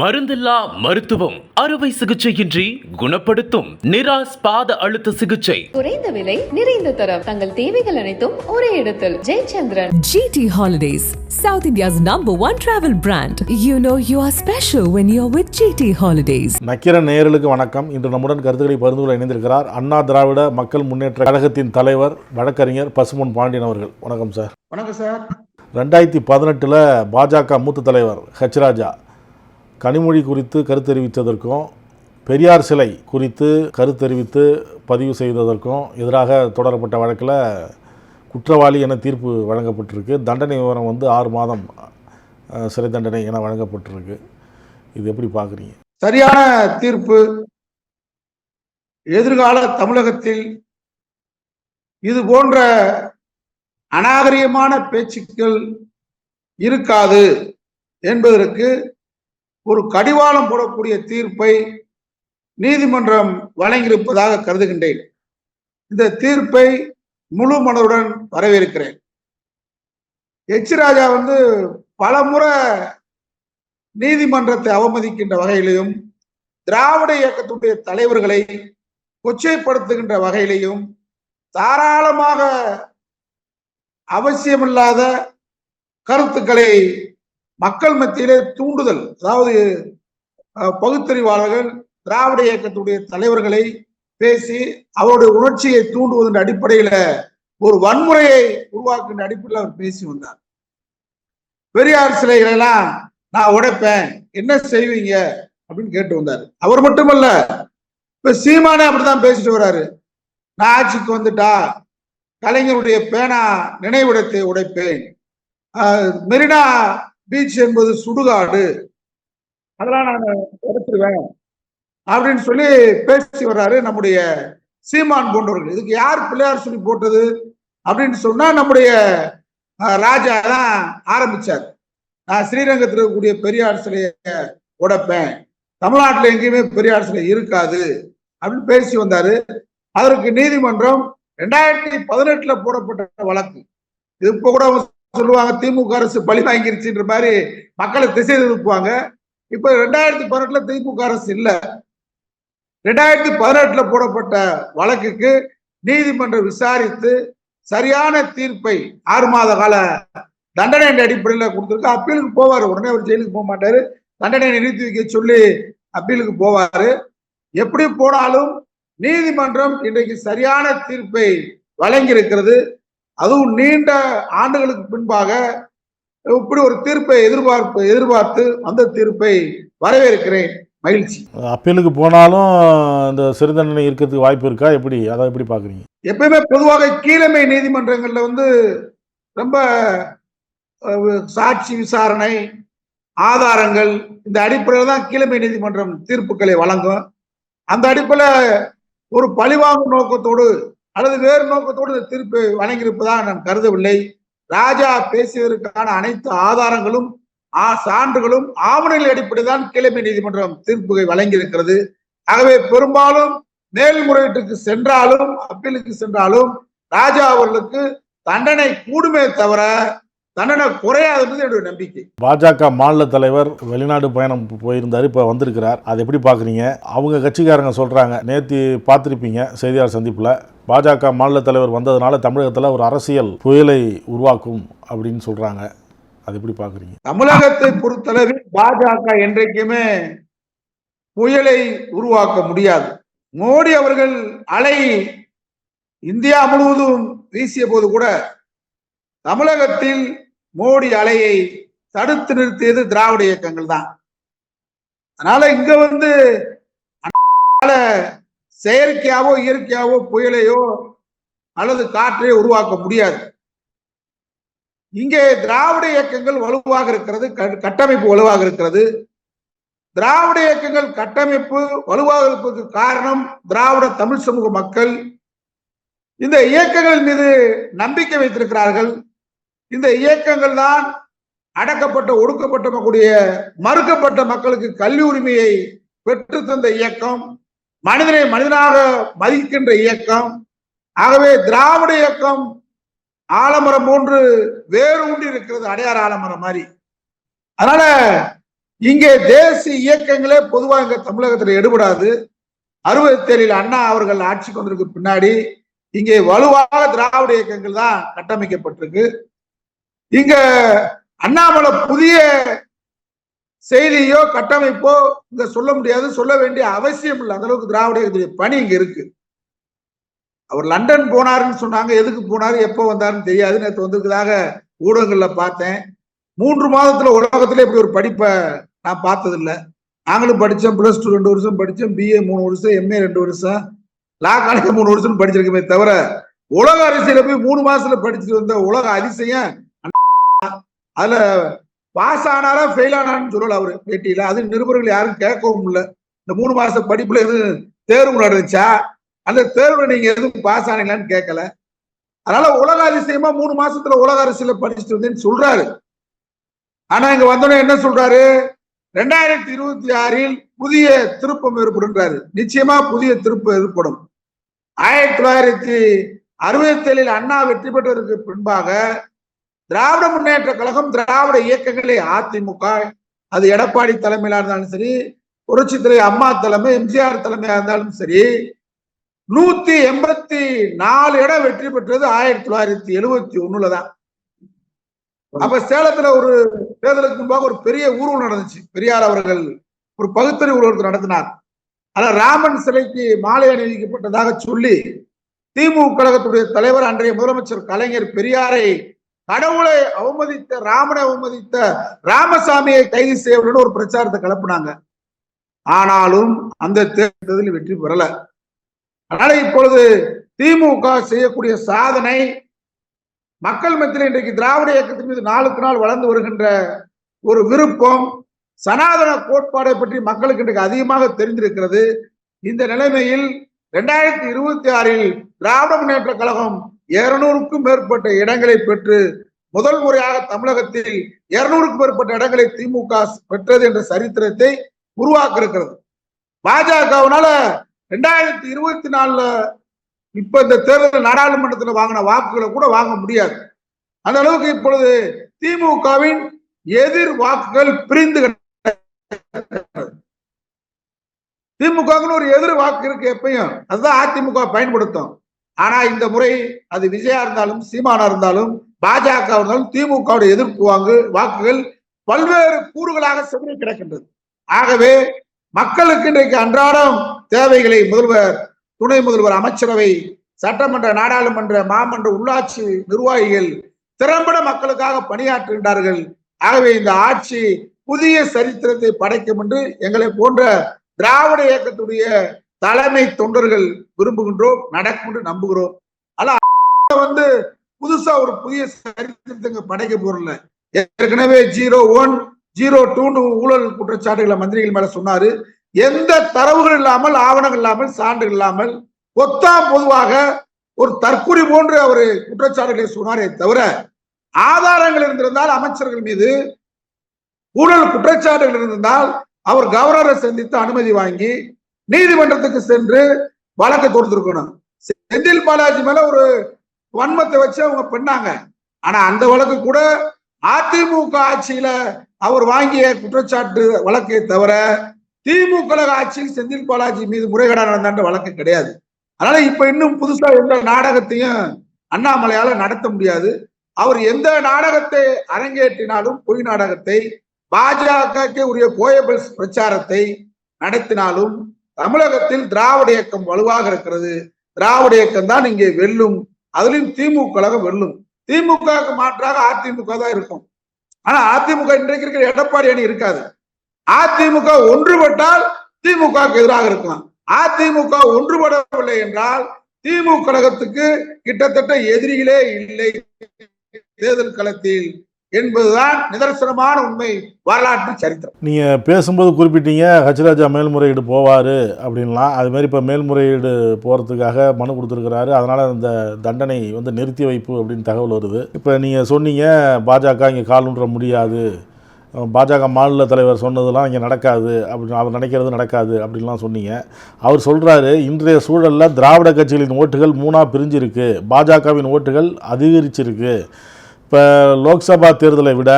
மருந்தில்லா மருத்துவம். அறுவை சிகிச்சையின்றி குணப்படுத்தும் நிராஸ் பாத அழுத்த சிகிச்சை. குறைந்த விலை நிறைந்த தரம். தங்கள் தேவைகள் அனைத்தும் ஒரே இடத்தில். Jayachandran. GT Holidays, South India's number one travel brand. You know you are special when you're with GT Holidays. நக்கிர நேயர்களுக்கு வணக்கம். இன்று நம்முடன் கருத்துக்களை பகிர்ந்து கொள்ள இணைந்திருக்கிறார் அண்ணா திராவிட மக்கள் முன்னேற்ற கழகத்தின் தலைவர் வழக்கறிஞர் பசுமன் பாண்டியன் அவர்கள். வணக்கம் சார். வணக்கம் சார். ரெண்டாயிரத்தி பதினெட்டில் பாஜக மூத்த தலைவர் ஹெச் ராஜா. கனிமொழி குறித்து கருத்தெரிவித்ததற்கும் பெரியார் சிலை குறித்து கருத்தெரிவித்து பதிவு செய்ததற்கும் எதிராக தொடரப்பட்ட வழக்கில் குற்றவாளி என தீர்ப்பு வழங்கப்பட்டிருக்கு. தண்டனை விவரம் வந்து ஆறு மாதம் சிறை தண்டனை என வழங்கப்பட்டிருக்கு. இது எப்படி பார்க்குறீங்க? சரியான தீர்ப்பு எதிர்கால தமிழகத்தில் இது போன்ற அநாகரிகமான பேச்சுக்கள் இருக்காது என்பதற்கு ஒரு கடிவாளம் போடக்கூடிய தீர்ப்பை நீதிமன்றம் வழங்கியிருப்பதாக கருதுகின்றேன். இந்த தீர்ப்பை முழு மனதுடன் வரவேற்கிறேன். எச் ராஜா வந்து பல முறை நீதிமன்றத்தை அவமதிக்கின்ற வகையிலையும் திராவிட இயக்கத்துடைய தலைவர்களை கொச்சைப்படுத்துகின்ற வகையிலையும் தாராளமாக அவசியமில்லாத கருத்துக்களை மக்கள் மத்தியிலே தூண்டுதல் அதாவது பகுத்தறிவாளர்கள் திராவிட இயக்கத்துடைய தலைவர்களை பேசி அவருடைய உணர்ச்சியை தூண்டுவதன் அடிப்படையில ஒரு வன்முறையை உருவாக்குகின்ற அடிப்படையில் அவர் பேசி வந்தார். பெரியார் சிலைகளை எல்லாம் நான் உடைப்பேன் என்ன செய்வீங்க? அப்படின்னு கேட்டு வந்தார். அவர் மட்டுமல்ல இப்ப சீமானே அப்படிதான் பேசிட்டு வர்றாரு நான் ஆட்சிக்கு வந்துட்டா கலைஞருடைய பேனா நினைவிடத்தை உடைப்பேன். மெரினா பீச் என்பது சுடுகாடு. அதெல்லாம் நான் உடைச்சிருவேன் அப்படின்னு சொல்லி பேசி வர்றாரு நம்முடைய சீமான் போன்றவர்கள். இதுக்கு யார் பிள்ளையார் சொல்லி போட்டது அப்படின்னு சொன்னா நம்முடைய ராஜா தான் ஆரம்பிச்சார். நான் ஸ்ரீரங்கத்தில் இருக்கக்கூடிய பெரியார் சிலையை உடைப்பேன். தமிழ்நாட்டுல எங்கேயுமே பெரியார் சிலை இருக்காது அப்படின்னு பேசி வந்தாரு. அதற்கு நீதிமன்றம் ரெண்டாயிரத்தி பதினெட்டுல போடப்பட்ட வழக்கு. இது இப்ப கூட சொல்லுவாங்க திமுக அரசு பழி வாங்கிருச்சுன்ற மாதிரி மக்களை திசை திருப்புவாங்க. இப்ப ரெண்டாயிரத்தி பதினெட்டுல திமுக அரசு இல்ல. ரெண்டாயிரத்தி பதினெட்டுல போடப்பட்ட வழக்குக்கு நீதிமன்றம் விசாரித்து சரியான தீர்ப்பை ஆறு மாத கால தண்டனை அடிப்படையில கொடுத்துருக்கு. அப்பீலுக்கு போவாரு. உடனே அவர் ஜெயிலுக்கு போக மாட்டாரு. தண்டனை நிறுத்தி வைக்க சொல்லி அப்பீலுக்கு போவாரு. எப்படி போனாலும் நீதிமன்றம் இன்றைக்கு சரியான தீர்ப்பை வழங்கியிருக்கிறது. அதுவும் நீண்ட ஆண்டுகளுக்கு பின்பாக இப்படி ஒரு தீர்ப்பை எதிர்பார்ப்பு எதிர்பார்த்து அந்த தீர்ப்பை வரவேற்கிறேன். மகிழ்ச்சி. அப்பீலுக்கு போனாலும் இந்த சிறை தண்டனை இருக்கிறதுக்கு வாய்ப்பு இருக்கா? எப்படி? அதை எப்படி பார்க்குறீங்க? எப்பயுமே பொதுவாக கீழமை நீதிமன்றங்கள்ல வந்து ரொம்ப சாட்சி விசாரணை ஆதாரங்கள் இந்த அடிப்படையில் தான் கீழமை நீதிமன்றம் தீர்ப்புகளை வழங்கும். அந்த அடிப்படையில் ஒரு பழிவாங்கும் நோக்கத்தோடு அல்லது வேறு நோக்கத்தோடு இந்த தீர்ப்பு வழங்கியிருப்பதாக நான் கருதவில்லை. ராஜா பேசியதற்கான அனைத்து ஆதாரங்களும் ஆ- சான்றுகளும் ஆவணங்கள் அடிப்படையில் தான் கீழமை நீதிமன்றம் தீர்ப்புகளை வழங்கியிருக்கிறது. ஆகவே பெரும்பாலும் மேல்முறையீட்டுக்கு சென்றாலும் அப்பீலுக்கு சென்றாலும் ராஜா அவர்களுக்கு தண்டனை கூடுமே தவிர தண்டனை குறையாதுன்றது என்னுடைய நம்பிக்கை. பாஜக மாநில தலைவர் வெளிநாடு பயணம் போயிருந்தார் இப்போ வந்திருக்கிறார். அதை எப்படி பார்க்குறீங்க அவங்க கட்சிக்காரங்க சொல்கிறாங்க நேற்று பார்த்துருப்பீங்க செய்தியாளர் சந்திப்பில் பாஜக மாநில தலைவர் வந்ததுனால தமிழகத்தில் ஒரு அரசியல் புயலை உருவாக்கும் அப்படின்னு சொல்கிறாங்க அது எப்படி பார்க்குறீங்க தமிழகத்தை பொறுத்தளவில் பாஜக என்றைக்குமே புயலை உருவாக்க முடியாது. மோடி அவர்கள் அலை இந்தியா முழுவதும் வீசிய போது கூட தமிழகத்தில் மோடி அலையை தடுத்து நிறுத்தியது திராவிட இயக்கங்கள் தான். அதனால இங்க வந்து அதனால செயற்கையாவோ இயற்கையாவோ புயலையோ அல்லது காற்றையோ உருவாக்க முடியாது. இங்கே திராவிட இயக்கங்கள் வலுவாக இருக்கிறது கட்டமைப்பு வலுவாக இருக்கிறது. திராவிட இயக்கங்கள் கட்டமைப்பு வலுவாக இருப்பதற்கு காரணம் திராவிட தமிழ் சமூக மக்கள். இந்த இயக்கங்கள் மீது நம்பிக்கை வைத்திருக்கிறார்கள். இந்த இயக்கங்கள் தான் அடக்கப்பட்ட ஒடுக்கப்பட்ட மக்களுடைய மறுக்கப்பட்ட மக்களுக்கு கல்வி உரிமையை பெற்று தந்த இயக்கம் மனிதனை மனிதனாக மதிக்கின்ற இயக்கம். ஆகவே திராவிட இயக்கம் ஆலமரம் போன்று வேறு உண்டி இருக்கிறது அடையார் ஆலமரம் மாதிரி. அதனால இங்கே தேசிய இயக்கங்களே பொதுவாக இங்க தமிழகத்தில் எடுபடாது. அறுபத்தேழில் அண்ணா அவர்கள் ஆட்சி கொண்டிருக்கு பின்னாடி இங்கே வலுவாக திராவிட இயக்கங்கள் தான் கட்டமைக்கப்பட்டிருக்கு. இங்க அண்ணாமலை புதிய செய்தியோ கட்டமைப்போ இங்க சொல்ல முடியாது. சொல்ல வேண்டிய அவசியம் இல்லை. அந்த அளவுக்கு திராவிட இயக்கத்துடைய பணி இங்க இருக்கு. அவர் லண்டன் போனாருன்னு சொன்னாங்க. எதுக்கு போனாரு? எப்போ வந்தாருன்னு தெரியாது. நேற்று வந்திருக்கிறதாக ஊடகங்கள்ல பார்த்தேன். மூன்று மாதத்துல உலகத்துல இப்படி ஒரு படிப்பை நான் பார்த்தது நாங்களும் படித்தோம். பிளஸ் டூ ரெண்டு வருஷம் படித்தோம். பிஏ மூணு வருஷம். எம்ஏ ரெண்டு வருஷம். லா காலேஜ் மூணு வருஷம் படிச்சிருக்கமே தவிர உலக அரசியல போய் மூணு மாசத்துல படிச்சுட்டு வந்த உலக அதிசயம் அதுல பாஸ் ஆனாரா ஃபெயில் ஆனான்னு சொல்லல அவரு பேட்டியில. அது நிருபர்கள் யாரும் கேட்கவும் இல்லை இந்த மூணு மாச படிப்புல எதுவும் தேர்வு நடந்துச்சா? அந்த தேர்வுல நீங்க எதுவும் பாஸ் ஆனீங்களான்னு கேட்கல. அதனால உலக அதிசயமா மூணு மாசத்துல உலக அரசியல படிச்சுட்டு வந்தேன்னு சொல்றாரு. ஆனா இங்க வந்தோடனே என்ன சொல்றாரு? ரெண்டாயிரத்தி இருபத்தி ஆறில் புதிய திருப்பம் ஏற்படுன்றாரு நிச்சயமா புதிய திருப்பம் ஏற்படும். ஆயிரத்தி தொள்ளாயிரத்தி அறுபத்தி ஏழில் அண்ணா வெற்றி பெற்றதற்கு பின்பாக திராவிட முன்னேற்ற கழகம் திராவிட இயக்கங்களே அதிமுக அது எடப்பாடி தலைமையிலா இருந்தாலும் சரி புரட்சித்துறை அம்மா தலைமை எம்ஜிஆர் தலைமையா இருந்தாலும் சரி நூத்தி எண்பத்தி நாலு இடம் வெற்றி பெற்றது ஆயிரத்தி தொள்ளாயிரத்தி எழுபத்தி ஒண்ணுல தான். அப்ப சேலத்துல ஒரு தேர்தலுக்கு முன்பாக ஒரு பெரிய ஊர்வலம் நடந்துச்சு. பெரியார் அவர்கள் ஒரு பகுத்தறி ஊர்வலத்தை நடத்தினார். ஆனா ராமன் சிலைக்கு மாலை அணிவிக்கப்பட்டதாக சொல்லி திமுக கழகத்துடைய தலைவர் அன்றைய முதலமைச்சர் கலைஞர் பெரியாரை கடவுளை அவமதித்த ராமனை அவமதித்த ராமசாமியை கைது செய்யணும்னு ஒரு பிரச்சாரத்தை கிளப்புனாங்க. ஆனாலும் அந்த தேர்தலில் வெற்றி பெறல. அதனால இப்பொழுது திமுக செய்யக்கூடிய சாதனை மக்கள் மத்தியில் இன்றைக்கு திராவிட இயக்கத்தின் மீது நாளுக்கு நாள் வளர்ந்து வருகின்ற ஒரு விருப்பம் சனாதன கோட்பாடை பற்றி மக்களுக்கு இன்றைக்கு அதிகமாக தெரிந்திருக்கிறது. இந்த நிலைமையில் இரண்டாயிரத்தி இருபத்தி ஆறில் திராவிட முன்னேற்ற கழகம் இருநூறுக்கும் மேற்பட்ட இடங்களை பெற்று முதல் முறையாக தமிழகத்தில் இருநூறுக்கும் மேற்பட்ட இடங்களை திமுக பெற்றது என்ற சரித்திரத்தை உருவாக்க இருக்கிறது பாஜகவினால ரெண்டாயிரத்தி இருபத்தி நாலுல இப்ப இந்த தேர்தல் நாடாளுமன்றத்தில் வாங்கின வாக்குகளை கூட வாங்க முடியாது. அந்த அளவுக்கு இப்பொழுது திமுகவின் எதிர் வாக்குகள் பிரிந்து கிடக்கிறது. திமுகவுக்குன்னு ஒரு எதிர் வாக்கு இருக்கு எப்பயும். அதுதான் அதிமுக பயன்படுத்தும். ஆனா இந்த முறை அது விஜயா இருந்தாலும் சீமானா இருந்தாலும் பாஜக இருந்தாலும் திமுகவுடைய எதிர்ப்பு வாங்கு வாக்குகள் பல்வேறு கூறுகளாக சென்று கிடக்கின்றது. ஆகவே மக்களுக்கு இன்றைக்கு அன்றாடம் தேவைகளை முதல்வர் துணை முதல்வர் அமைச்சரவை சட்டமன்ற நாடாளுமன்ற மாமன்ற உள்ளாட்சி நிர்வாகிகள் திறம்பட மக்களுக்காக பணியாற்றுகின்றார்கள். ஆகவே இந்த ஆட்சி புதிய சரித்திரத்தை படைக்கும் என்று எங்களை போன்ற திராவிட இயக்கத்துடைய தலைமை தொண்டர்கள் விரும்புகின்றோம் நடக்கும் என்று நம்புகிறோம். ஆனா வந்து புதுசா ஒரு புதிய சரித்திரத்தை படைக்க போறல ஏற்கனவே ஜீரோ ஒன் ஜீரோ டூன்னு ஊழல் குற்றச்சாட்டுகளை மந்திரிகள் மேல சொன்னாரு. எந்த தரவுகள் இல்லாமல் ஆவணங்கள் இல்லாமல் சான்றுகள் இல்லாமல் ஒத்தா பொதுவாக ஒரு தற்கொலை போன்று அவர் குற்றச்சாட்டுகளை சொன்னாரே தவிர ஆதாரங்கள் இருந்திருந்தால் அமைச்சர்கள் மீது ஊழல் குற்றச்சாட்டுகள் இருந்திருந்தால் அவர் கவர்னரை சந்தித்து அனுமதி வாங்கி நீதிமன்றத்துக்கு சென்று வழக்கை தொடுத்திருக்கணும் செந்தில் பாலாஜி மேல ஒரு வன்மத்தை வச்சு அவங்க பண்ணாங்க. ஆனா அந்த வழக்கு கூட அதிமுக ஆட்சியில அவர் வாங்கிய குற்றச்சாட்டு வழக்கை தவிர திமுக ஆட்சியில் செந்தில் பாலாஜி மீது முறைகேடா நடந்தான்ற வழக்கு கிடையாது. அதனால இப்ப இன்னும் புதுசா எந்த நாடகத்தையும் அண்ணாமலையால நடத்த முடியாது. அவர் எந்த நாடகத்தை அரங்கேற்றினாலும் பொய் நாடகத்தை பாஜக உரிய கோயபிள்ஸ் பிரச்சாரத்தை நடத்தினாலும் தமிழகத்தில் திராவிட இயக்கம் வலுவாக இருக்கிறது. திராவிட இயக்கம் தான் இங்கே வெல்லும். அதுலயும் திமுக கழகம் வெல்லும். திமுகவுக்கு மாற்றாக அதிமுக தான் இருக்கும். ஆனா அதிமுக இன்றைக்கு இருக்கிற எடப்பாடி அணி இருக்காது. அதிமுக ஒன்றுபட்டால் திமுகவுக்கு எதிராக இருக்கலாம். அதிமுக ஒன்றுபடவில்லை என்றால் திமுக கழகத்துக்கு கிட்டத்தட்ட எதிரிகளே இல்லை. தேர்தல் களத்தில் என்பதுதான் நிதர்சனமான உண்மை வரலாற்று சரித்திரம். நீங்கள் பேசும்போது குறிப்பிட்டீங்க ஹச்ராஜா மேல்முறையீடு போவார் அப்படின்லாம். அது மாதிரி இப்போ மேல்முறையீடு போகிறதுக்காக மனு கொடுத்துருக்கிறாரு. அதனால் அந்த தண்டனை வந்து நிறுத்தி வைப்பு அப்படின்னு தகவல் வருது. இப்போ நீங்கள் சொன்னீங்க பாஜக இங்கே கால் முடியாது. பாஜக மாநில தலைவர் சொன்னதெல்லாம் இங்கே நடக்காது. அப்படின்னு அவர் நினைக்கிறது நடக்காது அப்படின்லாம் சொன்னீங்க. அவர் சொல்கிறாரு இன்றைய சூழலில் திராவிட கட்சிகளின் ஓட்டுகள் மூணாக பிரிஞ்சிருக்கு. பாஜகவின் ஓட்டுகள் அதிகரிச்சிருக்கு. இப்போ லோக்சபா தேர்தலை விட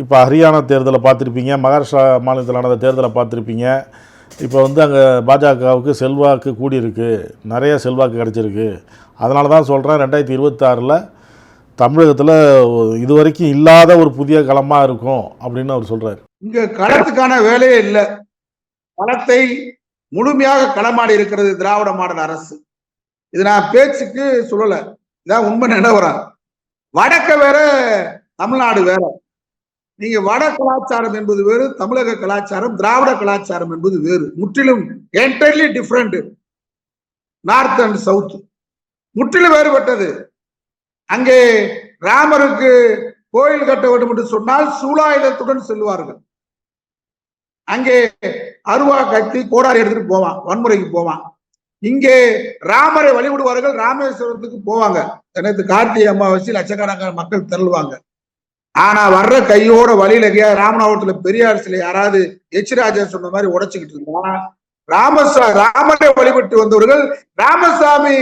இப்போ ஹரியானா தேர்தலை பார்த்துருப்பீங்க மகாராஷ்டிரா மாநிலத்திலான தேர்தலை பார்த்துருப்பீங்க. இப்போ வந்து அங்கே பாஜகவுக்கு செல்வாக்கு கூடியிருக்கு. நிறைய செல்வாக்கு கிடச்சிருக்கு. அதனால தான் சொல்கிறேன் ரெண்டாயிரத்தி இருபத்தாறில் தமிழகத்தில் இது வரைக்கும் இல்லாத ஒரு புதிய களமாக இருக்கும் அப்படின்னு அவர் சொல்கிறார் இங்கே களத்துக்கான வேலையே இல்லை. களத்தை முழுமையாக களமாடி இருக்கிறது திராவிட மாடல் அரசு. இது நான் பேச்சுக்கு சொல்லலை. இதான் உண்மை நிலவரம். வடக்க வேற தமிழ்நாடு வேற. நீங்க வட கலாச்சாரம் என்பது வேறு தமிழக கலாச்சாரம் திராவிட கலாச்சாரம் என்பது வேறு. முற்றிலும் entirely different north and south முற்றிலும் வேறுபட்டது. அங்கே ராமருக்கு கோயில் கட்ட வேண்டும் என்று சொன்னால் சூலாயுதத்துடன் செல்வார்கள் அங்கே அருவா கட்டி கோடாரி எடுத்துட்டு போவான் வன்முறைக்கு போவான். இங்கே ராமரை வழிபடுவார்கள் ராமேஸ்வரத்துக்கு போவாங்க. நேற்று கார்த்திகை அமாவாசை லட்சக்கணக்கான மக்கள் திரள்வாங்க. ஆனா வர்ற கையோட வழியில எங்கேயா ராமநாதபுரத்துல பெரியார் சிலை யாராவது எச்ராஜா சொன்ன மாதிரி உடைச்சுக்கிட்டு இருந்தா ராமசா ராமரை வழிபட்டு வந்தவர்கள் ராமசாமி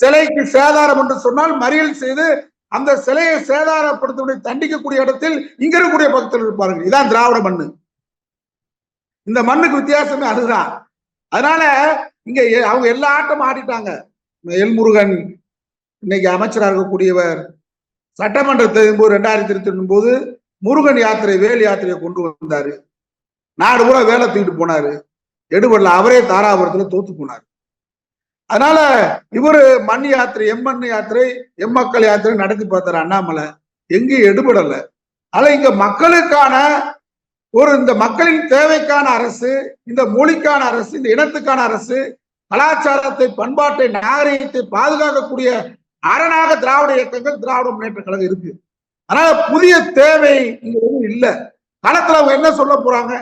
சிலைக்கு சேதாரம் என்று சொன்னால் மறியல் செய்து அந்த சிலையை சேதாரப்படுத்தக்கூடிய தண்டிக்கக்கூடிய இடத்தில் இங்க இருக்கக்கூடிய பக்தர்கள் இருப்பார்கள். இதான் திராவிட மண்ணு. இந்த மண்ணுக்கு வித்தியாசமே அதுதான். அதனால இங்க எ- அவங்க எல்லா ஆட்டமும் ஆடிட்டாங்க. எல்முருகன் இன்னைக்கு அமைச்சராக இருக்கக்கூடியவர். சட்டமன்றத்தை போது ரெண்டாயிரத்தி இருபத்தி போது முருகன் யாத்திரை வேல் யாத்திரையை கொண்டு வந்தாரு. நாடு பூரா வேலை தூக்கிட்டு போனாரு. எடுபடல அவரே தாராபுரத்துல தோத்து போனாரு. அதனால இவரு மண் யாத்திரை எம்மண் யாத்திரை எம்மக்கள் யாத்திரை நடத்தி பார்த்தாரு அண்ணாமலை. எங்கேயும் எடுபடல. ஆனா இங்க மக்களுக்கான ஒரு இந்த மக்களின் தேவைக்கான அரசு இந்த மொழிக்கான அரசு இந்த இனத்துக்கான அரசு கலாச்சாரத்தை பண்பாட்டை நாகரிகத்தை பாதுகாக்கக்கூடிய அரணாக திராவிட இயக்கங்கள் திராவிட முன்னேற்ற கழகம் இருக்கு. அதனால புதிய தேவை இங்க எதுவும் இல்லை. களத்துல அவங்க என்ன சொல்ல போறாங்க?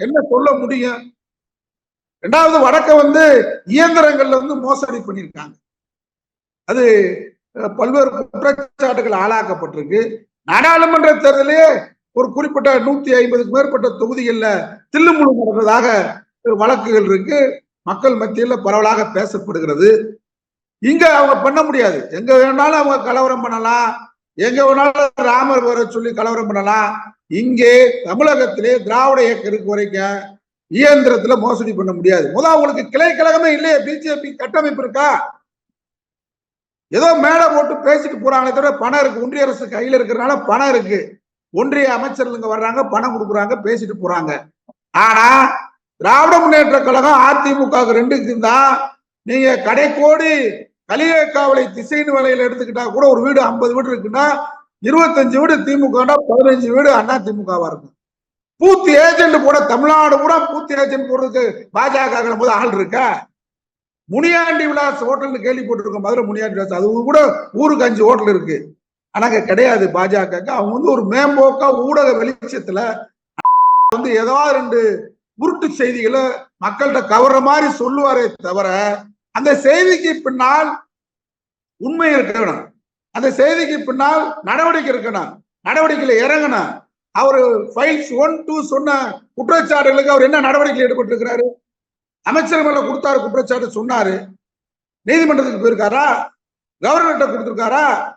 என்ன சொல்ல முடியும்? ரெண்டாவது வடக்க வந்து இயந்திரங்கள்ல வந்து மோசடி பண்ணியிருக்காங்க. அது பல்வேறு குற்றச்சாட்டுகள் ஆளாக்கப்பட்டிருக்கு. நாடாளுமன்ற தேர்தலே ஒரு குறிப்பிட்ட நூத்தி ஐம்பதுக்கு மேற்பட்ட தொகுதிகள்ல தில்லுமுழு நடந்ததாக வழக்குகள் இருக்கு. மக்கள் மத்தியில் பரவலாக பேசப்படுகிறது. இங்க அவங்க பண்ண முடியாது. எங்க வேணாலும் அவங்க கலவரம் பண்ணலாம். எங்க வேணாலும் ராமர் வர சொல்லி கலவரம் பண்ணலாம். இங்கே தமிழகத்திலே திராவிட இயக்கம் இருக்கு வரைக்கும் இயந்திரத்துல மோசடி பண்ண முடியாது. முதல் அவங்களுக்கு கிளை கழகமே இல்லையே. பிஜேபி கட்டமைப்பு இருக்கா? ஏதோ மேடை போட்டு பேசிட்டு போறாங்களே தவிர பணம் இருக்கு. ஒன்றிய அரசு கையில இருக்கிறனால பணம் இருக்கு. ஒன்றிய அமைச்சர்களுங்க வர்றாங்க பணம் கொடுக்குறாங்க பேசிட்டு போறாங்க. ஆனா திராவிட முன்னேற்ற கழகம் அதிமுக ரெண்டுக்கு தான் நீங்க கடைக்கோடி கலியக்காவலை திசையின் வலையில எடுத்துக்கிட்டா கூட ஒரு வீடு ஐம்பது வீடு இருக்குன்னா இருபத்தஞ்சு வீடு திமுக பதினஞ்சு வீடு அண்ணா திமுகவா இருக்கும். பூத்தி ஏஜென்ட் போட தமிழ்நாடு பூரா பூத்தி ஏஜென்ட் போடுறதுக்கு பாஜக போது ஆள் இருக்கா? முனியாண்டி விலாஸ் ஹோட்டல்னு கேள்விப்பட்டிருக்கோம். மதுரை முனியாண்டி விலாஸ். அது கூட ஊருக்கு அஞ்சு ஹோட்டல் இருக்கு. ஆனாங்க கிடையாது பாஜக அவங்க வந்து ஒரு மேம்போக்கா ஊடக வெளிச்சத்துல வந்து ஏதாவது ரெண்டு உருட்டு செய்திகளை மக்கள்கிட்ட கவர்ற மாதிரி சொல்லுவாரே தவிர அந்த செய்திக்கு பின்னால் உண்மை இருக்கணும். அந்த செய்திக்கு பின்னால் நடவடிக்கை இருக்கணும். நடவடிக்கையில இறங்கணும். அவர் ஃபைல்ஸ் ஒன் டூ சொன்ன குற்றச்சாட்டுகளுக்கு அவர் என்ன நடவடிக்கை ஈடுபட்டிருக்கிறாரு? அமைச்சர் மேல கொடுத்தாரு குற்றச்சாட்டு சொன்னாரு. நீதிமன்றத்துக்கு போயிருக்காரா? கவர்னர்கிட்ட கொடுத்திருக்காரா?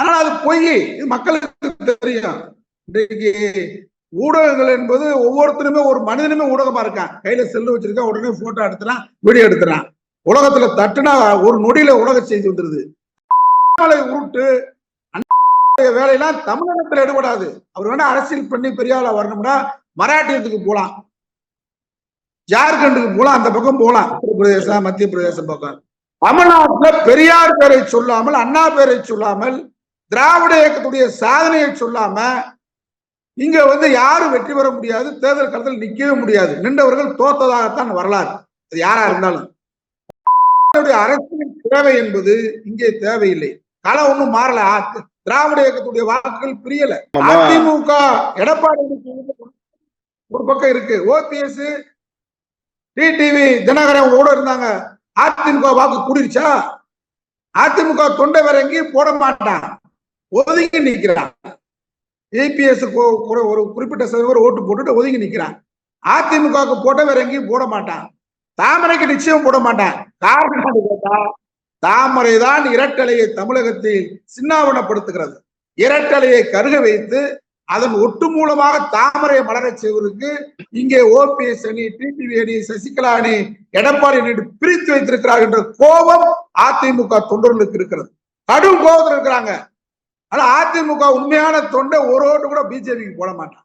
ஆனால் அது பொய். இது மக்களுக்கு தெரியும். இன்றைக்கு ஊடகங்கள் என்பது ஒவ்வொருத்தருமே ஒரு மனிதனுமே ஊடகமா இருக்கான். கையில செல்லு வச்சிருக்கான் உடனே போட்டோ எடுத்துறான் வீடியோ எடுத்துறான். உலகத்துல தட்டுனா ஒரு நொடியில உலக செய்தி வந்துருது. உருட்டு வேலையெல்லாம் தமிழகத்துல எடுபடாது. அவர் வேணா அரசியல் பண்ணி பெரியால வரணும்னா மராட்டியத்துக்கு போலாம். ஜார்க்கண்டுக்கு போலாம் அந்த பக்கம் போலாம். உத்தரப்பிரதேசம் மத்திய பிரதேசம் பக்கம். தமிழ்நாட்டுல பெரியார் பேரை சொல்லாமல் அண்ணா பேரை சொல்லாமல் திராவிட இயக்கத்துடைய சாதனையை சொல்லாம இங்க வந்து யாரும் வெற்றி பெற முடியாது தேர்தல் களத்தில் நிக்கவே முடியாது. நின்றவர்கள் தோத்ததாகத்தான் வரலாறு. அது யாரா இருந்தாலும். அரசியல் தேவை என்பது இங்கே தேவையில்லை. களம் ஒண்ணும் மாறல. திராவிட இயக்கத்துடைய வாக்குகள் பிரியல. அதிமுக எடப்பாடி ஒரு பக்கம் இருக்கு. ஓபிஎஸ் டிடிவி தினகரன் கூட இருந்தாங்க. அதிமுக வாக்கு கூடிருச்சா? அதிமுக தொண்டை வேற எங்கேயும் போட மாட்டான். ஒதுங்கி நிற்கிறான் ஏபிஎஸ் ஒரு குறிப்பிட்ட சதவீதம் ஓட்டு போட்டுட்டு ஒதுங்கி நிற்கிறான் அதிமுகவுக்கு போட்ட வேற எங்கேயும் போட மாட்டான் தாமரைக்கு நிச்சயம் போட மாட்டான் காரணம் கேட்டா தாமரை தான் இரட்டலையை தமிழகத்தில் சின்னாவனப்படுத்துகிறது இரட்டலையை கருக வைத்து அதன் ஒட்டு மூலமாக தாமரை மலரச் செய்வதற்கு இங்கே ஓபிஎஸ் அணி டிடிவி அணி சசிகலா அணி எடப்பாடி அணி என்று பிரித்து வைத்திருக்கிறார் என்ற கோபம் அதிமுக தொண்டர்களுக்கு இருக்கிறது. கடும் கோபத்தில் இருக்கிறாங்க. ஆனா அதிமுக உண்மையான தொண்டை ஒரு ஓட்டு கூட பிஜேபிக்கு போட மாட்டான்.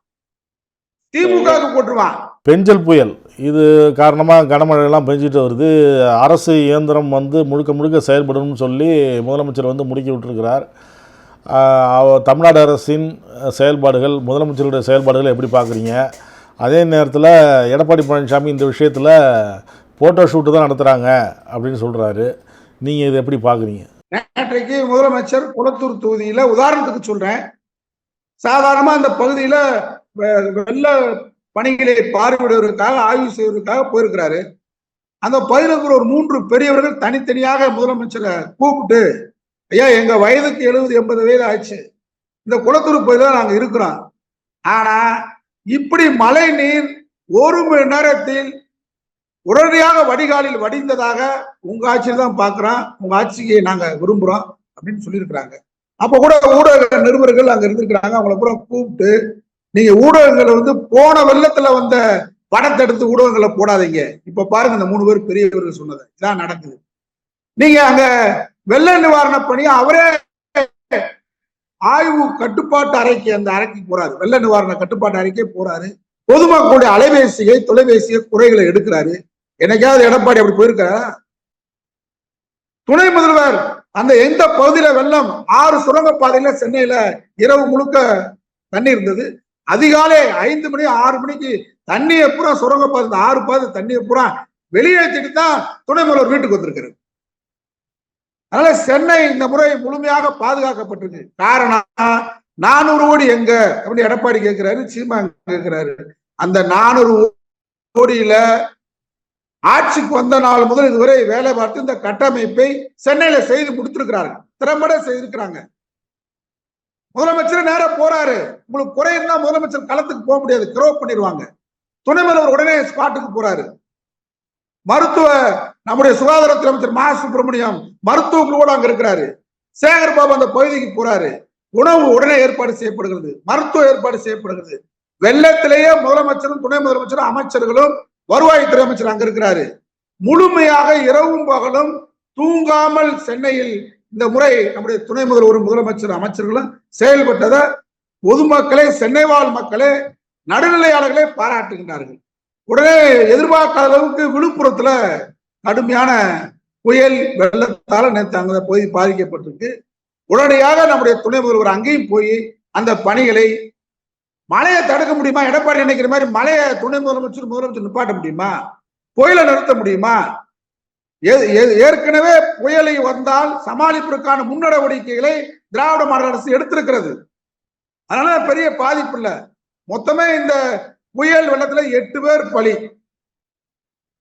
திமுகவுக்கு போட்டுருவான். பெஞ்சல் புயல். இது காரணமாக கனமழையெல்லாம் பெஞ்சிட்டு வருது. அரசு இயந்திரம் வந்து முழுக்க முழுக்க செயல்படணும்னு சொல்லி முதலமைச்சர் வந்து முடுக்கி விட்டுருக்கிறார். தமிழ்நாடு அரசின் செயல்பாடுகள் முதலமைச்சருடைய செயல்பாடுகளை எப்படி பார்க்குறீங்க? அதே நேரத்தில் எடப்பாடி பழனிசாமி இந்த விஷயத்தில் ஃபோட்டோ ஷூட்டு தான் நடத்துகிறாங்க அப்படின்னு சொல்கிறாரு நீங்கள் இதை எப்படி பார்க்குறீங்க? நேற்றைக்கு முதலமைச்சர் குளத்தூர் தொகுதியில உதாரணத்துக்கு சொல்றேன். சாதாரணமா அந்த பகுதியில வெ- வெள்ள பணிகளை பார்வையிடுவதற்காக ஆய்வு செய்வதற்காக போயிருக்கிறாரு. அந்த பகுதியில் ஒரு மூன்று பெரியவர்கள் தனித்தனியாக முதலமைச்சரை கூப்பிட்டு ஐயா எங்க வயதுக்கு எழுபது எண்பது வயது ஆச்சு இந்த குளத்தூர் பகுதியில நாங்க இருக்கிறோம். ஆனா இப்படி மழை நீர் ஒரு மணி நேரத்தில் உடனடியாக வடிகாலில் வடிந்ததாக உங்க ஆட்சியில் தான் பாக்குறோம். உங்க ஆட்சியை நாங்க விரும்புறோம் அப்படின்னு சொல்லியிருக்கிறாங்க. அப்ப கூட ஊடக நிருபர்கள் அங்க இருந்திருக்கிறாங்க. அவங்கள கூட கூப்பிட்டு நீங்க ஊடகங்களை வந்து போன வெள்ளத்துல வந்த படத்தை எடுத்து ஊடகங்களை போடாதீங்க. இப்ப பாருங்க இந்த மூணு பேர் பெரியவர்கள் சொன்னது. இதான் நடக்குது. நீங்க அங்க வெள்ள நிவாரண பணி அவரே ஆய்வு கட்டுப்பாட்டு அறைக்கு அந்த அறைக்கு போறாரு. வெள்ள நிவாரண கட்டுப்பாட்டு அறைக்கே போறாரு. பொதுமக்களுடைய அலைபேசியை தொலைபேசியை குறைகளை எடுக்கிறாரு. என்னைக்காவது எடப்பாடி அப்படி போயிருக்க? துணை முதல்வர் அந்த எந்த பகுதியில வெள்ளம் ஆறு சுரங்க பாதையில சென்னையில இரவு முழுக்க தண்ணி இருந்தது. அதிகாலை ஐந்து மணி ஆறு மணிக்கு தண்ணியை பூரா சுரங்க பாதை ஆறு பாதை தண்ணியை பூரா வெளியேற்றிட்டு தான் துணை முதல்வர் வீட்டுக்கு வந்திருக்கிறது அதனால சென்னை இந்த முறை முழுமையாக பாதுகாக்கப்பட்டிருக்கு. காரணம் நானூறு கோடி எங்க? அப்படின்னு எடப்பாடி கேட்கிறாரு சீமா கேட்கிறாரு அந்த நானூறு கோடியில ஆட்சிக்கு வந்த நாள் முதல் இதுவரை வேலை பார்த்து இந்த கட்டமைப்பை சென்னையில செய்து கொடுத்திருக்கிறார்கள். திறம்பட செய்திருக்கிறாங்க. முதலமைச்சர் நேரம் போறாரு. உங்களுக்கு குறை இருந்தா முதலமைச்சர் களத்துக்கு போக முடியாது. கிரோ பண்ணிடுவாங்க. துணை முதல்வர் உடனே ஸ்பாட்டுக்கு போறாரு. மருத்துவ நம்முடைய சுகாதாரத்துறை அமைச்சர் மா. சுப்பிரமணியம் மருத்துவ அங்க இருக்கிறாரு. சேகர் பாபு அந்த பகுதிக்கு போறாரு. உணவு உடனே ஏற்பாடு செய்யப்படுகிறது. மருத்துவ ஏற்பாடு செய்யப்படுகிறது. வெள்ளத்திலேயே முதலமைச்சரும் துணை முதலமைச்சரும் அமைச்சர்களும் வருவாய்த்துறை அமைச்சர் அங்க இருக்கிறாரு. முழுமையாக இரவும் பகலும் தூங்காமல் சென்னையில் இந்த முறை நம்முடைய துணை முதல்வர் முதலமைச்சர் அமைச்சர்களும் செயல்பட்டதை பொதுமக்களே சென்னை வாழ் மக்களே நடுநிலையாளர்களே பாராட்டுகின்றார்கள். உடனே எதிர்பார்க்காத அளவுக்கு விழுப்புரத்துல கடுமையான புயல் வெள்ளத்தால நேற்று அங்க பகுதி பாதிக்கப்பட்டிருக்கு. உடனடியாக நம்முடைய துணை முதல்வர் அங்கேயும் போய் அந்த பணிகளை மழையை தடுக்க முடியுமா? எடப்பாடி நினைக்கிற மாதிரி மழையை துணை முதலமைச்சர் முதலமைச்சர் நிப்பாட்ட முடியுமா? புயலை நிறுத்த முடியுமா? ஏ- ஏற்கனவே புயலை வந்தால் சமாளிப்பதற்கான முன்னடவடிக்கைகளை திராவிட மாடல் அரசு எடுத்திருக்கிறது. அதனால பெரிய பாதிப்பு இல்லை. மொத்தமே இந்த புயல் வெள்ளத்துல எட்டு பேர் பலி.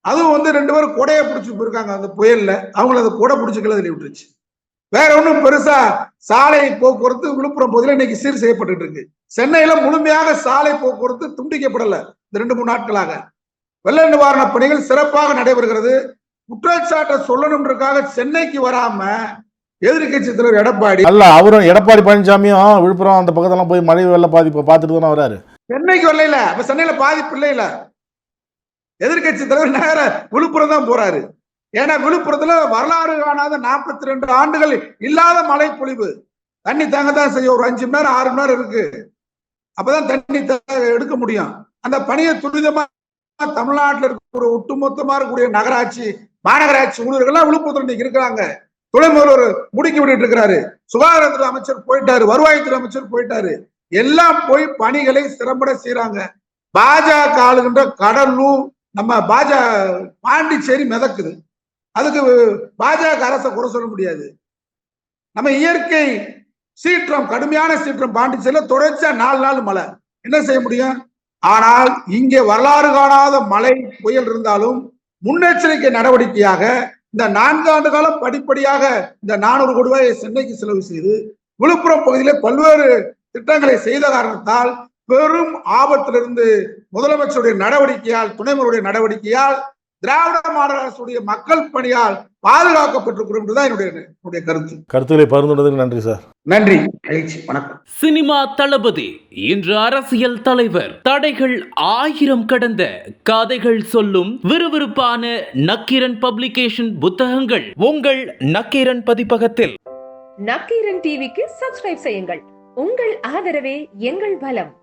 அதுவும் வந்து ரெண்டு பேரும் கொடையை பிடிச்சி போயிருக்காங்க அந்த புயல்ல. அவங்கள அந்த கொடை பிடிச்சிக்கல விட்டுருச்சு. வேற ஒண்ணும் பெருசா சாலை போக்குவரத்து விழுப்புரம் பகுதியில் இன்னைக்கு சீர் செய்யப்பட்டு இருக்கு. சென்னையில முழுமையாக சாலை போக்குவரத்து துண்டிக்கப்படல இந்த ரெண்டு மூணு நாட்களாக. வெள்ள நிவாரண பணிகள் சிறப்பாக நடைபெறுகிறது. குற்றச்சாட்டை சொல்லணுன்றதுக்காக சென்னைக்கு வராம எதிர்க்கட்சி தலைவர் எடப்பாடி அல்ல அவரும் எடப்பாடி பழனிசாமியும் விழுப்புரம் அந்த பக்கத்தெல்லாம் போய் மழை வெள்ள பாதிப்பை பார்த்துட்டு தானே வராரு. சென்னைக்கு வரல அப்ப சென்னையில பாதிப்பு இல்லை இல்ல எதிர்க்கட்சி தலைவர் நேர விழுப்புரம் தான் போறாரு. ஏன்னா விழுப்புரத்துல வரலாறு காணாத நாற்பத்தி ரெண்டு ஆண்டுகள் இல்லாத மழை பொழிவு. தண்ணி தாங்க தான் செய்யும். ஒரு அஞ்சு மணி நேரம் ஆறு மணி நேரம் இருக்கு. அப்பதான் தண்ணி எடுக்க முடியும். அந்த பணியை துரிதமா தமிழ்நாட்டில் இருக்கக்கூடிய ஒட்டுமொத்தமா இருக்கக்கூடிய நகராட்சி மாநகராட்சி ஊழியர்கள்லாம் விழுப்புரத்துல இன்னைக்கு இருக்கிறாங்க. துணை முதல்வர் முடுக்கி விட்டுட்டு இருக்கிறாரு. சுகாதாரத்துறை அமைச்சர் போயிட்டாரு. வருவாய்த்துறை அமைச்சர் போயிட்டாரு. எல்லாம் போய் பணிகளை சிறம்பட செய்யறாங்க பாஜக ஆளுகின்ற கடலூர் நம்ம பாஜ பாண்டிச்சேரி மிதக்குது. அதுக்கு பாஜக அரசை குறை சொல்ல முடியாது. நம்ம இயற்கை சீற்றம் கடுமையான சீற்றம் பாண்டிச்சேரியில் தொடர்ச்சியா நாலு நாள் மழை. என்ன செய்ய முடியும்? ஆனால் இங்கே வரலாறு காணாத மழை புயல் இருந்தாலும் முன்னெச்சரிக்கை நடவடிக்கையாக இந்த நான்கு ஆண்டு காலம் படிப்படியாக இந்த நானூறு கோடி ரூபாயை சென்னைக்கு செலவு செய்து விழுப்புரம் பகுதியிலே பல்வேறு திட்டங்களை செய்த காரணத்தால் பெரும் ஆபத்திலிருந்து முதலமைச்சருடைய நடவடிக்கையால் துணைமுறையுடைய நடவடிக்கையால் திராவிட மாடல் அரசுடைய மக்கள் பணியால் பாதுகாக்கப்பட்டிருக்கிறோம் என்றுதான் என்னுடைய என்னுடைய கருத்து. கருத்துக்களை பகிர்ந்துள்ளதுக்கு நன்றி சார். நன்றி மகிழ்ச்சி வணக்கம். சினிமா தளபதி இன்று அரசியல் தலைவர். தடைகள் ஆயிரம் கடந்த கதைகள் சொல்லும் விறுவிறுப்பான நக்கீரன் பப்ளிகேஷன் புத்தகங்கள் உங்கள் நக்கீரன் பதிப்பகத்தில். நக்கீரன் டிவிக்கு சப்ஸ்கிரைப் செய்யுங்கள். உங்கள் ஆதரவே எங்கள் பலம்.